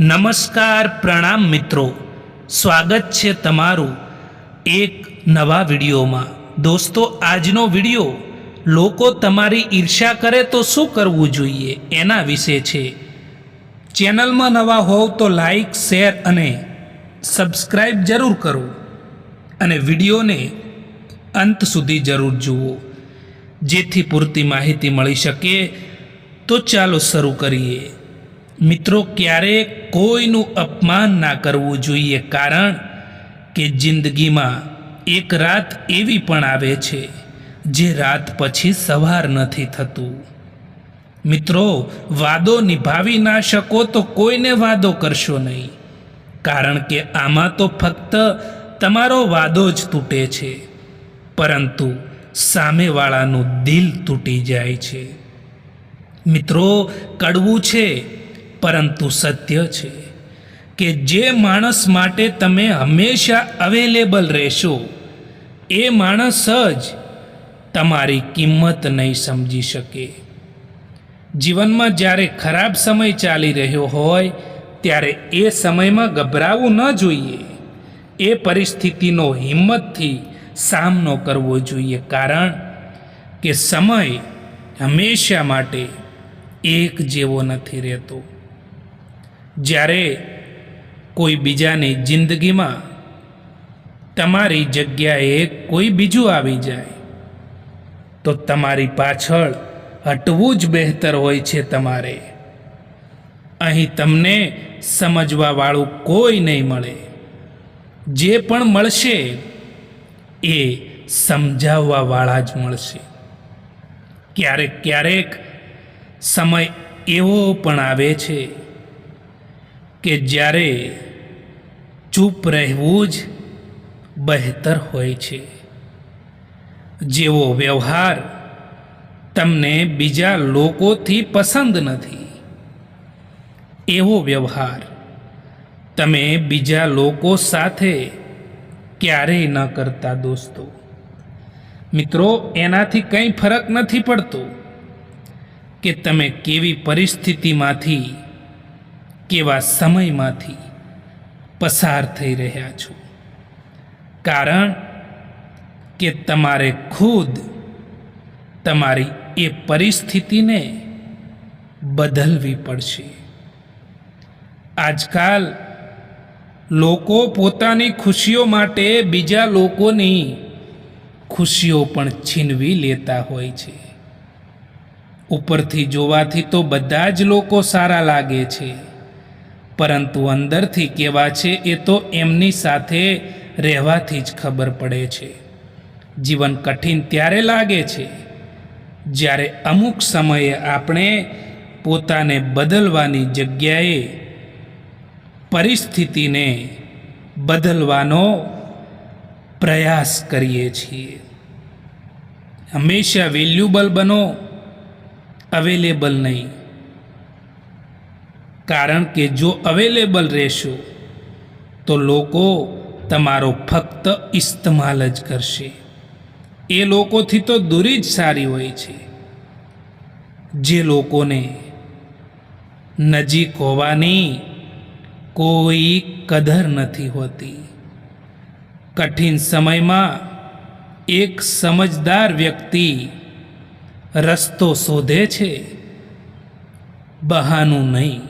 નમસ્કાર પ્રણામ મિત્રો. સ્વાગત છે તમારું એક નવા વિડીયોમાં. દોસ્તો, આજનો વીડિયો, લોકો તમારી ઈર્ષા કરે તો શું કરવું જોઈએ એના વિશે છે. ચેનલમાં નવા હોવ તો લાઈક, શેર અને સબસ્ક્રાઈબ જરૂર કરો. અને વિડીયોને અંત સુધી જરૂર જુઓ. જેથી પૂરતી માહિતી મળી શકે તો ચાલો શરૂ કરીએ. મિત્રો ક્યારેય કોઈનું અપમાન ના કરવું જોઈએ? કારણ કે જિંદગીમાં એક રાત એવી પણ આવે છે, જે રાત પછી સવાર નથી થતું. મિત્રો, વાદો નિભાવી ના શકો તો કોઈને વાદો કરશો નહીં. કારણ કે આમાં તો ફક્ત તમારો વાદો જ તૂટે છે, પરંતુ સામેવાળાનું દિલ તૂટી જાય છે. મિત્રો, કડવું છે પરંતુ સત્ય છે કે જે માણસ માટે તમે હંમેશા અવેલેબલ રહેશો, એ માણસ જ તમારી કિંમત નહીં સમજી શકે. જીવનમાં જ્યારે ખરાબ સમય ચાલી રહ્યો હોય, ત્યારે એ સમયમાં ગભરાવું ન જોઈએ. એ પરિસ્થિતિનો હિંમતથી સામનો કરવો જોઈએ કારણ કે સમય હંમેશા માટે એક જેવો નથી રહેતો. જ્યારે કોઈ બીજાની જિંદગીમાં તમારી જગ્યાએ કોઈ બીજું આવી જાય, તો તમારી પાછળ હટવું જ બહેતર હોય છે તમારે. અહીં તમને સમજવાવાળું કોઈ નહીં મળે. જે પણ મળશે એ સમજાવવાવાળા જ મળશે. ક્યારેક ક્યારેક સમય એવો પણ આવે છે કે જ્યારે ચૂપ રહેવું જ બહેતર હોય છે. જેવો વ્યવહાર તમને બીજા લોકોથી પસંદ નથી, એવો વ્યવહાર તમે બીજા લોકો સાથે ક્યારેય ન કરતા દોસ્તો. મિત્રો, એનાથી કંઈ ફરક નથી પડતો કે તમે કેવી પરિસ્થિતિમાંથી કેવા સમયમાંથી પસાર થઈ રહ્યા છો? કારણ કે તમારે ખુદ તમારી એ પરિસ્થિતિને બદલવી પડશે. આજકાલ લોકો પોતાની ખુશીઓ માટે બીજા લોકોની ખુશીઓ પણ છીનવી લેતા હોય છે. ઉપરથી જોવાથી તો બધા જ લોકો સારા લાગે છે. પરંતુ અંદરથી કેવા છે એ તો એમની સાથે રહેવાથી જ ખબર પડે છે. જીવન કઠિન ત્યારે લાગે છે જ્યારે અમુક સમયે આપણે પોતાને બદલવાની જગ્યાએ પરિસ્થિતિને બદલવાનો પ્રયાસ કરીએ છીએ. હંમેશા વેલ્યુબલ બનો, અવેલેબલ નહીં. કારણ કે જો અવેલેબલ રહેશો, તો લોકો તમારો ફક્ત ઇસ્તમાલ જ કરશે. એ લોકોથી તો દૂરી જ સારી હોય છે. જે લોકોને નજીક હોવાની કોઈ કદર નથી હોતી. કઠિન સમયમાં એક સમજદાર વ્યક્તિ રસ્તો શોધે છે. બહાનું નહીં.